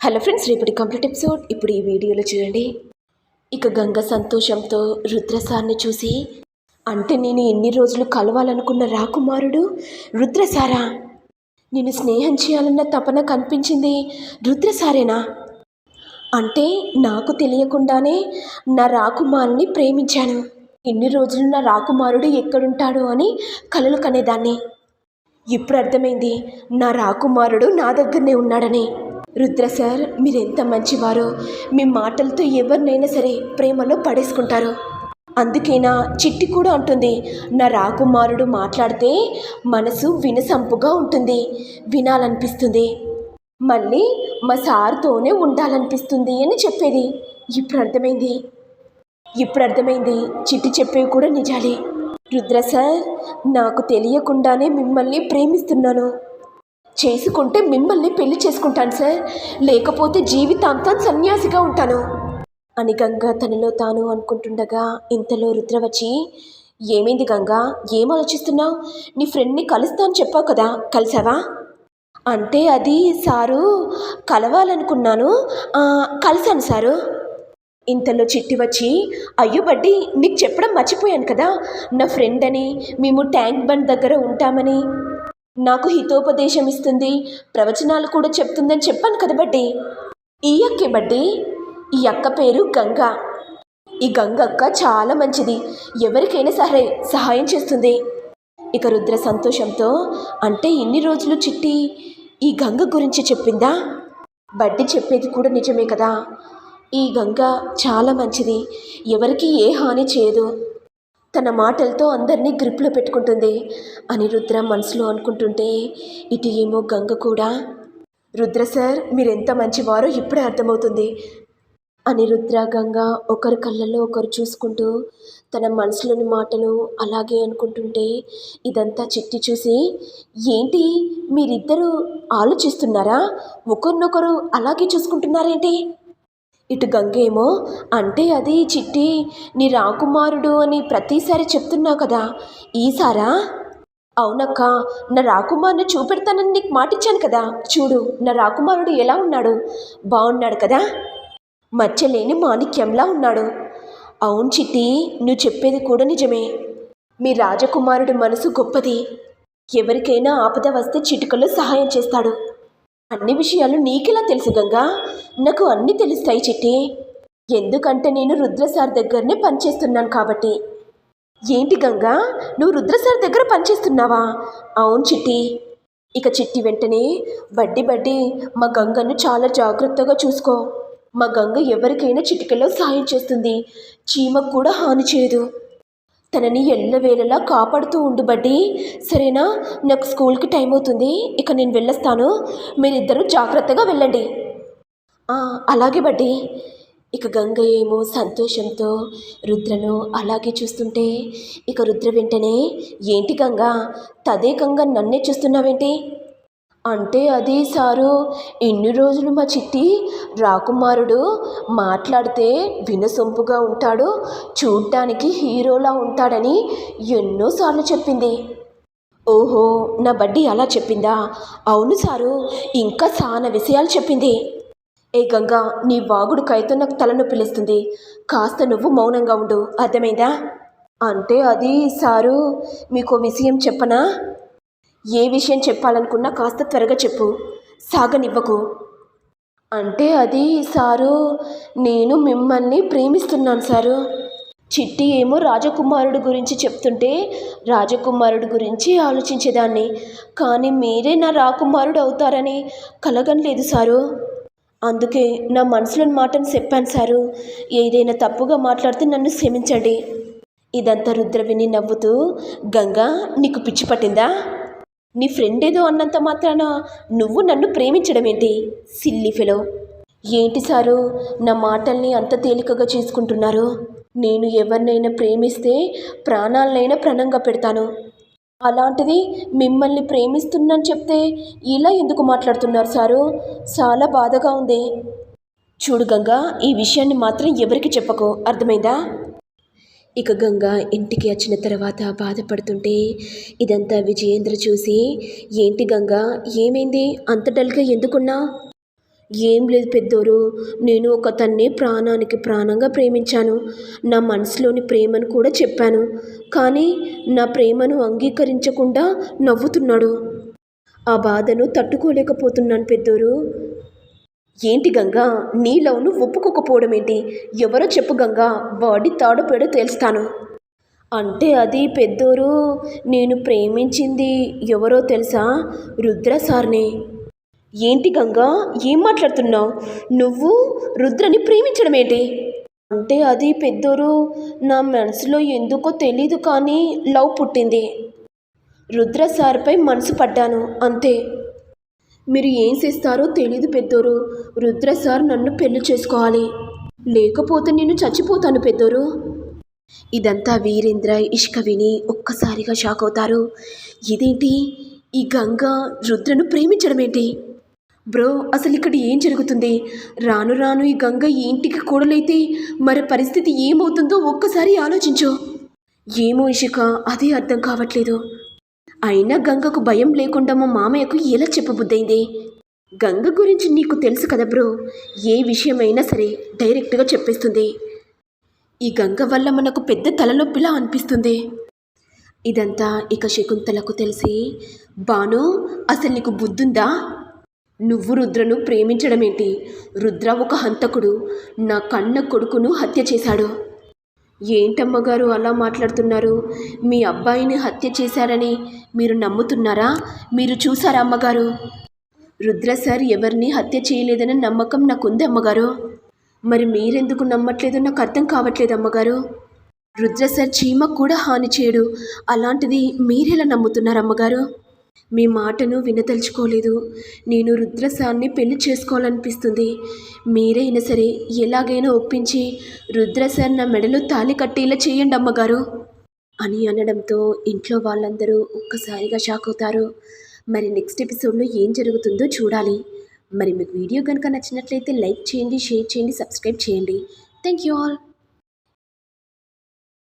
Hello friends రేపటి complete episode. ఇప్పుడు ఈ వీడియోలో చూడండి. ఇక గంగ సంతోషంతో రుద్రసార్ని చూసి అంటే నేను ఎన్ని రోజులు కలవాలనుకున్న రాకుమారుడు? రుద్రసారా నేను స్నేహం చేయాలన్న తపన కనిపించింది రుద్రసారేనా అంటే నాకు తెలియకుండానే నా రాకుమారుని ప్రేమించాను. ఎన్ని రోజులు నా రాకుమారుడు ఎక్కడుంటాడు అని కలలు కనేదాన్ని. ఇప్పుడు అర్థమైంది నా రాకుమారుడు నా దగ్గరనే ఉన్నాడని. రుద్ర సార్ మీరెంత మంచివారో మీ మాటలతో ఎవరినైనా సరే ప్రేమలో పడేసుకుంటారు. అందుకేనా చిట్టి కూడా అంటుంది నా రాకుమారుడు మాట్లాడితే మనసు వినసంపుగా ఉంటుంది వినాలనిపిస్తుంది. మళ్ళీ మా సార్తోనే ఉండాలనిపిస్తుంది అని చెప్పేది. ఇప్పుడు అర్థమైంది? ఇప్పుడు అర్థమైంది. చిట్టి చెప్పేవి కూడా నిజాలే. రుద్ర సార్ నాకు తెలియకుండానే మిమ్మల్ని ప్రేమిస్తున్నాను. చేసుకుంటే మిమ్మల్ని పెళ్ళి చేసుకుంటాను సార్. లేకపోతే జీవితాంతం సన్యాసిగా ఉంటాను. అని గంగ తనలో తాను అనుకుంటుండగా ఇంతలో రుద్ర వచ్చి ఏమైంది గంగా? ఏం ఆలోచిస్తున్నావు? నీ ఫ్రెండ్ని కలుస్తా అని చెప్పావు కదా కలిసావా? అంటే అది సారు కలవాలనుకున్నాను. కలిశాను సారు. ఇంతలో చిట్టి వచ్చి అయ్యో బడ్డి నీకు చెప్పడం మర్చిపోయాను కదా. నా ఫ్రెండ్ అని మేము ట్యాంక్ బండ్ దగ్గర ఉంటామని నాకు హితోపదేశం ఇస్తుంది. ప్రవచనాలు కూడా చెప్తుందని చెప్పాను కదా బడ్డి? ఈ అక్కే బడ్డి? ఈ అక్క పేరు గంగ. ఈ గంగ అక్క చాలా మంచిది. ఎవరికైనా సరే సహాయం చేస్తుంది. ఇక రుద్ర సంతోషంతో అంటే ఇన్ని రోజులు చిట్టి ఈ గంగ గురించి చెప్పిందా? బడ్డి చెప్పేది కూడా నిజమే కదా. ఈ గంగ చాలా మంచిది. ఎవరికి ఏ హాని చేయదు. తన మాటలతో అందరినీ గ్రిప్లో పెట్టుకుంటుంది అని రుద్ర మనసులో అనుకుంటుంటే ఇటు ఏమో గంగ కూడా. రుద్ర సార్ మీరెంత మంచివారో ఇప్పుడే అర్థమవుతుంది అని రుద్ర గంగ ఒకరి కళ్ళల్లో ఒకరు చూసుకుంటూ తన మనసులోని మాటలు అలాగే అనుకుంటుంటే ఇదంతా చిట్టి చూసి ఏంటి మీరిద్దరూ ఆలోచిస్తున్నారా? ఒకరినొకరు అలాగే చూసుకుంటున్నారేంటి? ఇటు గంగేమో అంటే అది చిట్టి నీ రాకుమారుడు అని ప్రతిసారి చెప్తున్నావు కదా. ఈసారా అవునక్క నా రాకుమారుని చూపెడతానని నీకు మాటిచ్చాను కదా. చూడు నా రాకుమారుడు ఎలా ఉన్నాడు? బాగున్నాడు కదా? మచ్చలేని మాణిక్యంలా ఉన్నాడు. అవును చిట్టి నువ్వు చెప్పేది కూడా నిజమే. మీ రాజకుమారుడి మనసు గొప్పది. ఎవరికైనా ఆపద వస్తే చిటికలో సహాయం చేస్తాడు. అన్ని విషయాలు నీకెలా తెలుసు గంగా? నాకు అన్నీ తెలుస్తాయి చిట్టి. ఎందుకంటే నేను రుద్రసార్ దగ్గరనే పనిచేస్తున్నాను కాబట్టి. ఏంటి గంగా? నువ్వు రుద్రసార్ దగ్గర పనిచేస్తున్నావా? అవును చిట్టి. ఇక చిట్టి వెంటనే బడ్డి బడ్డి మా గంగను చాలా జాగ్రత్తగా చూసుకో. మా గంగ ఎవరికైనా చిటికలో సాయం చేస్తుంది. చీమకు కూడా హాని చేయదు. తనని ఎల్లవేళలా కాపాడుతూ ఉండు బడ్డి సరేనా? నాకు స్కూల్కి టైం అవుతుంది ఇక నేను వెళ్ళొస్తాను. మీరిద్దరూ జాగ్రత్తగా వెళ్ళండి. అలాగే బట్టి ఇక గంగ ఏమో సంతోషంతో రుద్రను అలాగే చూస్తుంటే ఇక రుద్ర వెంటనే ఏంటి గంగ? తదేకంగా నన్నే చూస్తున్నావేంటి? అంటే అది సారు ఇన్ని రోజులు మా చిట్టి రాకుమారుడు మాట్లాడితే వినసొంపుగా ఉంటాడు చూడ్డానికి హీరోలా ఉంటాడని ఎన్నోసార్లు చెప్పింది. ఓహో నా బడ్డీ అలా చెప్పిందా? అవును సారు ఇంకా చాలా విషయాలు చెప్పింది. ఏ గంగా నీ వాగుడు కైతో నాకు తలనొప్పి లేస్తుంది కాస్త నువ్వు మౌనంగా ఉండు. అర్థమైందా? అంటే అది సారు మీకు విషయం చెప్పనా? ఏ విషయం చెప్పాలనుకున్నా కాస్త త్వరగా చెప్పు. సాగనివ్వకు. అంటే అది సారు నేను మిమ్మల్ని ప్రేమిస్తున్నాను సారు. చిట్టి ఏమో రాజకుమారుడు గురించి చెప్తుంటే రాజకుమారుడు గురించి ఆలోచించేదాన్ని. కానీ మీరే నా రాకుమారుడు అవుతారని కలగనలేదు సారు. అందుకే నా మనసులోని మాటను చెప్పాను సారు. ఏదైనా తప్పుగా మాట్లాడితే నన్ను క్షమించండి. ఇదంతా రుద్ర విని నవ్వుతూ గంగా నీకు పిచ్చి పట్టిందా? నీ ఫ్రెండ్ ఏదో అన్నంత మాత్రాన నువ్వు నన్ను ప్రేమించడం ఏంటి? Silly fellow. ఏంటి సారు నా మాటల్ని అంత తేలికగా చేసుకుంటున్నారు? నేను ఎవరినైనా ప్రేమిస్తే ప్రాణాలనైనా ప్రణంగా పెడతాను. అలాంటిది మిమ్మల్ని ప్రేమిస్తున్నాను చెప్తే ఇలా ఎందుకు మాట్లాడుతున్నారు సారు? చాలా బాధగా ఉంది. చూడు గంగా ఈ విషయాన్ని మాత్రం ఎవరికి చెప్పకు. అర్థమైందా? ఇక గంగ ఇంటికి వచ్చిన తర్వాత బాధపడుతుంటే ఇదంతా విజయేంద్ర చూసి ఏంటి గంగ ఏమైంది? అంత డల్గా ఎందుకున్నా? ఏం లేదు పెద్దోరు. నేను ఒకతన్ని ప్రాణానికి ప్రాణంగా ప్రేమించాను. నా మనసులోని ప్రేమను కూడా చెప్పాను. కానీ నా ప్రేమను అంగీకరించకుండా నవ్వుతున్నాడు. ఆ బాధను తట్టుకోలేకపోతున్నాను పెద్దోరు. ఏంటి గంగా? నీ లవ్ను ఒప్పుకోకపోవడం ఏంటి? ఎవరో చెప్పు గంగా. వాడి తాడుపేడో తెలుస్తాను. అంటే అది పెద్దోరు నేను ప్రేమించింది ఎవరో తెలుసా? రుద్ర సార్ని. ఏంటి గంగా? ఏం మాట్లాడుతున్నావు? నువ్వు రుద్రని ప్రేమించడమేంటి? అంటే అది పెద్దోరు నా మనసులో ఎందుకో తెలీదు కానీ లవ్ పుట్టింది. రుద్ర సార్పై మనసు పడ్డాను అంతే. మీరు ఏం చేస్తారో తెలీదు పెద్దోరు. రుద్ర సార్ నన్ను పెళ్ళి చేసుకోవాలి. లేకపోతే నేను చచ్చిపోతాను పెద్దోరు. ఇదంతా వీరేంద్ర ఇష్క విని ఒక్కసారిగా షాక్ అవుతారు. ఇదేంటి? ఈ గంగ రుద్రను ప్రేమించడమేంటి? బ్రో అసలు ఇక్కడ ఏం జరుగుతుంది? రాను రాను ఈ గంగ ఈ ఇంటికి కూడలైతే మరి పరిస్థితి ఏమవుతుందో ఒక్కసారి ఆలోచించు. ఏమో ఇషిక అదే అర్థం కావట్లేదు. అయినా గంగకు భయం లేకుండా మా మామయ్యకు ఎలా చెప్పబుద్దైంది గంగ గురించి నీకు తెలుసు కదా బ్రో ఏ విషయమైనా సరే డైరెక్ట్గా చెప్పేస్తుంది. ఈ గంగ వల్ల మనకు పెద్ద తలనొప్పిలా అనిపిస్తుంది. ఇదంతా ఇక శకుంతలకు తెలిసి బాను అసలు నీకు బుద్ధుందా? నువ్వు రుద్రను ప్రేమించడమేంటి? రుద్ర ఒక హంతకుడు. నా కన్న కొడుకును హత్య చేశాడు. ఏంటమ్మగారు అలా మాట్లాడుతున్నారు? మీ అబ్బాయిని హత్య చేశారని మీరు నమ్ముతున్నారా? మీరు చూసారా అమ్మగారు రుద్ర సార్ ఎవరిని హత్య చేయలేదన్న నమ్మకం నాకుంది అమ్మగారు మరి మీరెందుకు నమ్మట్లేదో నాకు అర్థం కావట్లేదు అమ్మగారు రుద్ర సార్ చీమకు కూడా హాని చేయడు. అలాంటిది మీరెలా నమ్ముతున్నారు అమ్మగారు మీ మాటను వినదలుచుకోలేదు. నేను రుద్రసాన్ని పెళ్ళి చేసుకోవాలనిపిస్తుంది. మీరైనా సరే ఎలాగైనా ఒప్పించి రుద్రసార్ నా మెడలో తాళి కట్టేలా చేయండి అమ్మగారు అని అనడంతో ఇంట్లో వాళ్ళందరూ ఒక్కసారిగా షాక్ అవుతారు. మరి నెక్స్ట్ ఎపిసోడ్లో ఏం జరుగుతుందో చూడాలి. మరి మీకు వీడియో కనుక నచ్చినట్లయితే లైక్ చేయండి షేర్ చేయండి సబ్స్క్రైబ్ చేయండి. Thank you all.